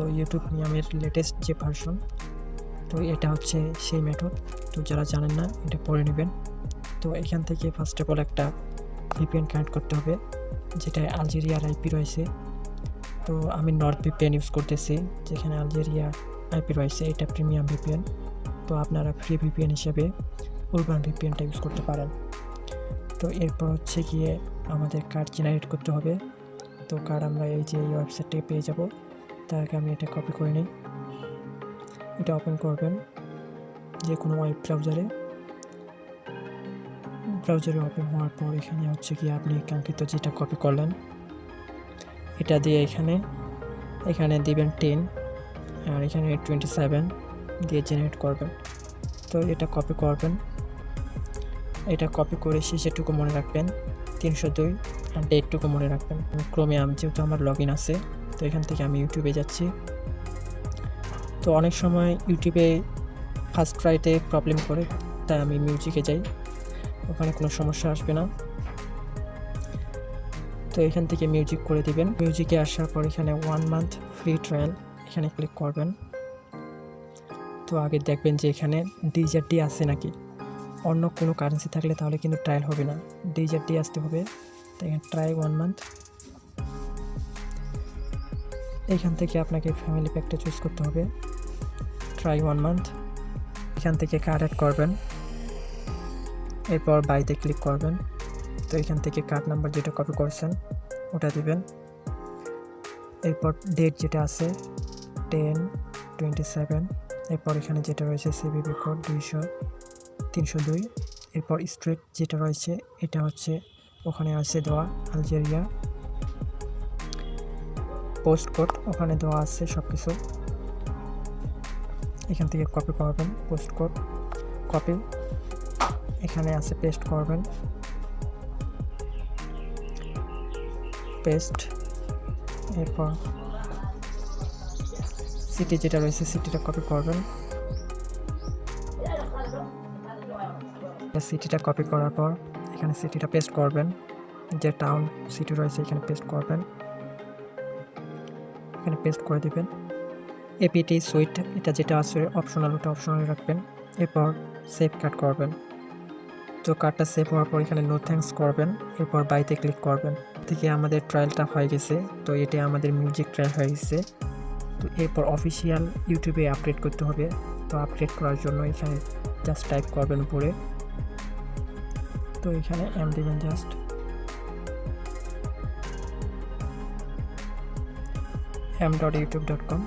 তো ইউটিউব প্রিমিয়ামের লেটেস্ট যে ভার্সন তো এটা হচ্ছে সেই মেথড তো যারা জানেন না, এটা পড়ে নেবেন। তো এখান থেকে ফার্স্ট অফ অল একটা ভিপিএন কানেক্ট করতে হবে যেটা আলজেরিয়ার আইপি রয়েছে। তো আমি নর্থ ভিপিএন ইউজ করতেছি, যেখানে আলজেরিয়া আইপি রয়েছে, এটা প্রিমিয়াম ভিপিএন তো আপনারা ফ্রি ভিপিএন হিসেবে উরবান ভিপিএনটা ইউজ করতে পারেন। তো এরপর হচ্ছে গিয়ে আমাদের কার্ড জেনারেট করতে হবে। তো কার্ড আমরা এই যে এই ওয়েবসাইটে পেয়ে যাব। তার আগে আমি এটা কপি করে নিই। এটা ওপেন করবেন যে কোনো ওয়েব ব্রাউজারে ব্রাউজারে ওপেন হওয়ার পর এখানে হচ্ছে কি আপনি কাঙ্ক্ষিত যেটা কপি করলেন, এটা দিয়ে এখানে এখানে দিবেন টেন আর এখানে টোয়েন্টি সেভেন দিয়ে জেনারেট করবেন। তো এটা কপি করবেন। এটা কপি করে শেষেটুকু মনে রাখবেন, তিনশো দুই। ডেটটুকু মনে রাখবেন। ক্রমে আমি যেহেতু আমার লগ ইন আছে, তো এখান থেকে আমি ইউটিউবে যাচ্ছি। তো অনেক সময় ইউটিউবে ফার্স্ট ট্রাইতে প্রবলেম করে, তাই আমি মিউজিকে যাই। ওখানে কোনো সমস্যা আসবে না। তো এখান থেকে মিউজিক করে দিবেন। মিউজিকে আসার পর এখানে ওয়ান মান্থ ফ্রি ট্রায়াল এখানে ক্লিক করবেন। তো আগে দেখবেন যে এখানে ডিজারটি আছে নাকি? অন্য কোনো কারেন্সি থাকলে তাহলে কিন্তু ট্রায়াল হবে না। ডিজারটি আসতে হবে। তো এখানে ট্রাই ওয়ান মান্থ এখান থেকে আপনাকে ফ্যামিলি প্যাকটা চুজ করতে হবে। ট্রাই ওয়ান মান্থ এখান থেকে কার্ড অ্যাড করবেন। এরপর বাইতে ক্লিক করবেন। তো এখান থেকে কার্ড নাম্বার যেটা কপি করছেন, ওটা দিবেন। এরপর ডেট যেটা আছে টেন টোয়েন্টি সেভেন এরপর এখানে যেটা রয়েছে সিবিবি কোড দুইশো, তিনশো দুই। এরপর স্ট্রিট যেটা রয়েছে, এটা হচ্ছে ওখানে আছে দেওয়া, আলজেরিয়া। পোস্ট কোড ওখানে দেওয়া আছে সব কিছু এখান থেকে কপি করবেন, পোস্ট কোড কপি এখানে আছে পেস্ট করবেন। পেস্ট এরপর সিটি যেটা রয়েছে সিটিটা কপি করবেন। সিটিটা কপি করার পর এখানে সিটিটা পেস্ট করবেন। যে টাউন সিটি রয়েছে, এখানে পেস্ট করবেন। এখানে পেস্ট করে দিবেন। এপিটি সুইট এটা যেটা আছে অপশনাল ওটা অপশনাল রাখবেন। এরপর সেভ কাট করবেন। তো কার্ডটা সেভ হওয়ার পর এখানে নো থ্যাঙ্কস করবেন। এরপর বাইতে ক্লিক করবেন। থেকে আমাদের ট্রায়ালটা হয়ে গেছে। তো এটা আমাদের মিউজিক ট্রায়াল হয়ে গেছে। তো এরপর অফিসিয়াল ইউটিউবে আপডেট করতে হবে। তো আপডেট করার জন্য এখানে জাস্ট টাইপ করবেন উপরে। তো এখানে এম দিবেন just M dot YouTube dot com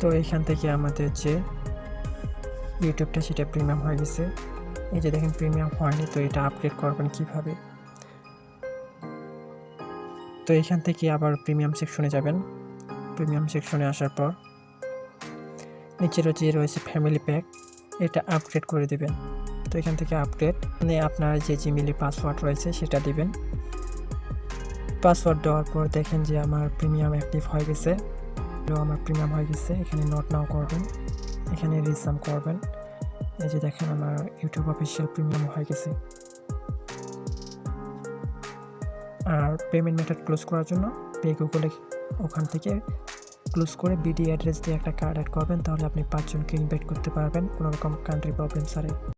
তো এখান থেকে আমাদের যে ইউটিউবটা সেটা প্রিমিয়াম হয়ে গেছে। এই যে দেখেন প্রিমিয়াম হয়নি, তো এটা আপডেট করবেন কীভাবে? তো এখান থেকে আবার প্রিমিয়াম সেকশনে যাবেন। প্রিমিয়াম সেকশনে আসার পর। নিচের যে রয়েছে ফ্যামিলি প্যাক এটা আপডেট করে দেবেন। তো এখান থেকে আপডেট মানে আপনার যে জিমেলে পাসওয়ার্ড রয়েছে, সেটা দিবেন। পাসওয়ার্ড দেওয়ার পর দেখেন যে আমার প্রিমিয়াম অ্যাক্টিভ হয়ে গেছে। আমার প্রিমিয়াম হয়ে গেছে। এখানে নোট নাও করবেন। এখানে রিসাম করবেন। এই যে দেখেন আমার ইউটিউব অফিসিয়াল প্রিমিয়াম হয়ে গেছে। আর পেমেন্ট মেথড ক্লোজ করার জন্য পে গুগলে ওখান থেকে ক্লোজ করে বিডি অ্যাড্রেস দিয়ে একটা কার্ড অ্যাড করবেন। তাহলে আপনি পাঁচজনকে ইনভাইট করতে পারবেন। কোনো রকম কান্ট্রি প্রবলেম ছাড়াই